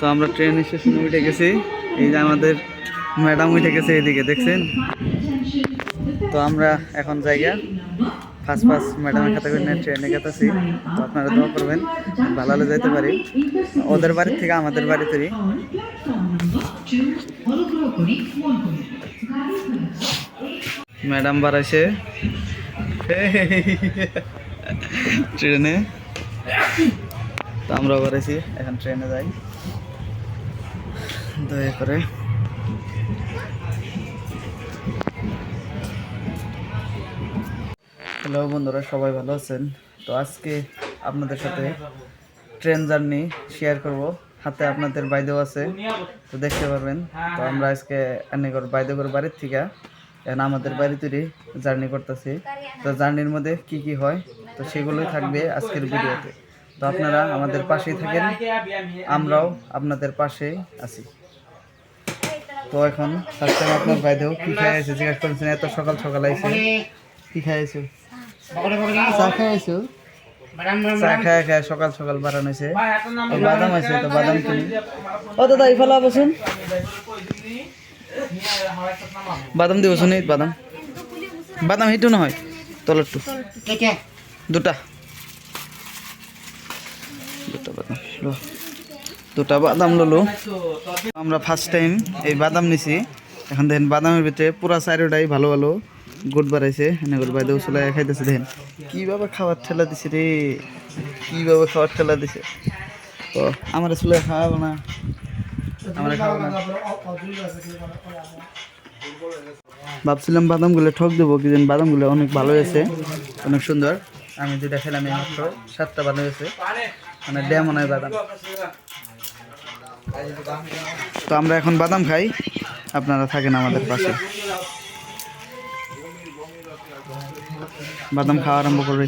তো আমরা ট্রেন স্টেশনে উঠে গেছি। এই যে আমাদের ম্যাডাম উঠে গেছে এদিকে, দেখছেন? তো আমরা এখন জায়গা ফার্স্ট ফার্স্ট ম্যাডামের খাতা করে ট্রেনে গেতেছি। তো আপনারা দোয়া করবেন, ভালো হলে যাইতে পারি। ওদের বাড়ির থেকে আমাদের বাড়িতেই ম্যাডাম বাড়াইছে ট্রেনে তো আমরা বাড়াইছি, এখন ট্রেনে যাই। দয়া করে। হ্যালো বন্ধুরা, সবাই ভালো আছেন? তো আজকে আপনাদের সাথে ট্রেন জার্নি শেয়ার করব। হাতে আপনাদের বাইদেও আছে, তো দেখতে পারবেন। তো আমরা আজকে এনেগর বাইদেগর বাড়ির থেকে, এখন আমাদের বাড়ি তৈরি জার্নি করতেছি। তো জার্নির মধ্যে কি কি হয়, তো সেগুলোই থাকবে আজকের ভিডিওতে। তো আপনারা আমাদের পাশেই থাকেন, আমরাও আপনাদের পাশেই আছি। তো এখন ফার্স্ট টাইম আপনার বাইদেও কি খাই আছে? জিজ্ঞাসা করেছেন এত সকাল সকাল আইছে। কি খাইছো চা খাইছো চা খায় খায় সকাল সকাল বাড়ানো হয়েছে বাদাম আছে তো বাদাম কিনি। ও দাদা ইফালা বসুন। বাদাম দিব শুনি বাদাম। বাদাম হিটু নহয় তলরটু দুটা। দুটা বাদাম। দুটা বাদাম ললো। আমরা ফার্স্ট টাইম এই বাদাম নিছি। এখন দেখেন, বাদামের ভিতরে পুরা চারোটাই ভালো ভালো গুড বাড়াইছে। এনে করে বাইরে উসলাই খাইতেছে, দেখেন। কীভাবে খাবার ঠেলা দিছে রে? কীভাবে খাবার ঠেলা দিছে? তো আমার চুলে খাওয়াবো না। আমরা খাওয়াবো না। ভাবছিলাম বাদামগুলো ঠক দেবো, কিন্তু বাদামগুলো অনেক ভালো হয়েছে। অনেক সুন্দর। আমি যেটা খেলাম এই মাত্র সাতটা বাদাম হয়েছে। মানে ড্যাম নয় বাদাম। তো আমরা এখন বাদাম খাই। আপনারা থাকেন আমাদের পাশে। বাদাম খাওয়া আরম্ভ করবে।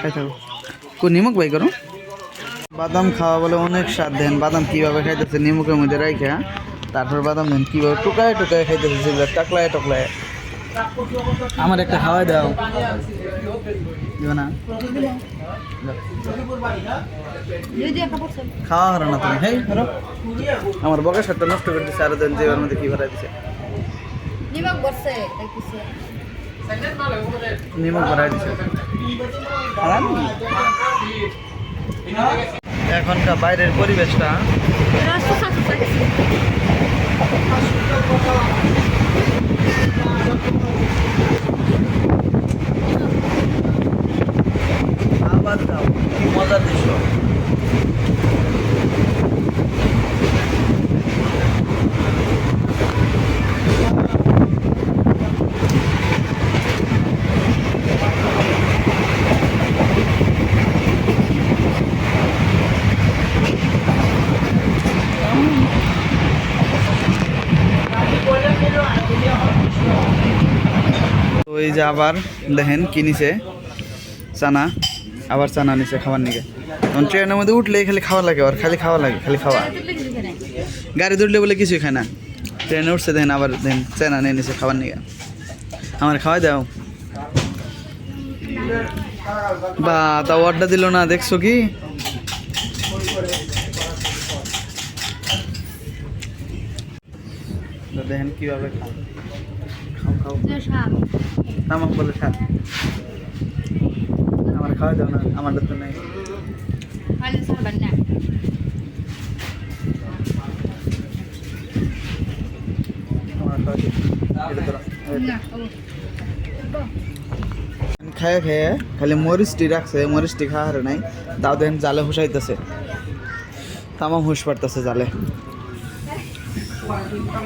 খাই থাকো। কো নিমক বাই করো। বাদাম খাওয়া বলে অনেক স্বাদ দেন। বাদাম কীভাবে খাইতেছে নিমকের মধ্যে রাইখা, তারপর বাদাম দেন। কীভাবে টুকায় টুকায় খাইতেছে সেগুলো টাকলায়, টকলায়। আমার একটা খাওয়াই দাও। খাওয়া হলো না তুমি। হেই আমার বকের শার্টটা নষ্ট করে দিচ্ছে আরও যে ওর মধ্যে কি ভরাই দিছে। এখনকার বাইরের পরিবেশটা রাস্তা সাথে থাকছে আবার দাও কি মজার দৃশ্য তো এই যে আবার দেখেন কি নিছে? চানা। আবার চানা নিছে খাবার নিকে। তখন ট্রেনের মধ্যে উঠলে খালি খাওয়া লাগে, আর খালি খাওয়া লাগে, খালি খাওয়া। গাড়ি দুটলে বলে কিছুই খায় না। ট্রেনে উঠছে, দেখেন আবার দেখেন চানা নিয়ে নিছে খাবার নিকে। আমার খাওয়াই দাও। বা তা অর্ডার দিল না, দেখছ কি? দেখেন কীভাবে খাও খাও খাও। তামাক বলে খা আমার খাওয়া দাও না আমারটা তো নেই। আমার। খায় খেয়ে খালি মরিচটি রাখছে মরিচটি খাওয়া হারে নাই। তাও দেখেন জালে হুসাইতেছে তামাম হুস পারতেছে জালে।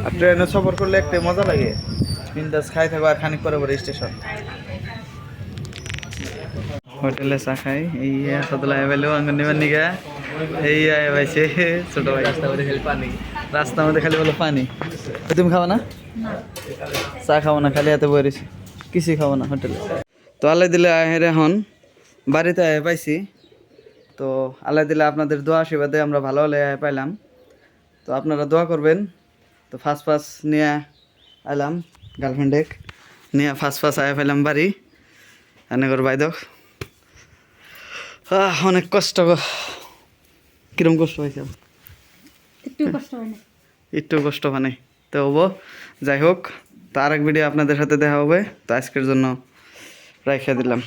আর ট্রেনে সফর করলে একটা মজা লাগে। বিন্দাস খাই থাকো আর খানিক পরে পরে স্টেশন। হোটেলে চা খাই। এই সদলা এবেলেও আঙ্গন নিবার নিগা এই আয় ভাইছে ছোট ভাই। রাস্তা মধ্যে খালি পানি। রাস্তার মধ্যে খালি বলো পানি। তুমি খাব না? চা খাব না খালি হাতে বইরেছি কিছুই খাব না হোটেলে। তো আল্লাহ দিলে আহের এখন। বাড়িতে আয় পাইছি। তো আল্লাহ দিলে আপনাদের দোয়া আশীর্বাদে আমরা ভালো হলে আয় পাইলাম। তো আপনারা দোয়া করবেন। তো ফার্স্ট ফার্স্ট নিয়ে আইলাম। গার্লফ্রেন্ডে। নিয়ে ফার্স্ট ফার্স্ট আয়া ফেলাম বাড়ি। এনেকর বাইদক আহ, অনেক কষ্ট কিরম কষ্ট হয়েছে? একটু কষ্ট হয় না একটু কষ্ট মানে তো হব যাই হোক তার এক ভিডিও আপনাদের সাথে দেখা হবে। তো আজকের জন্য রাইখে দিলাম।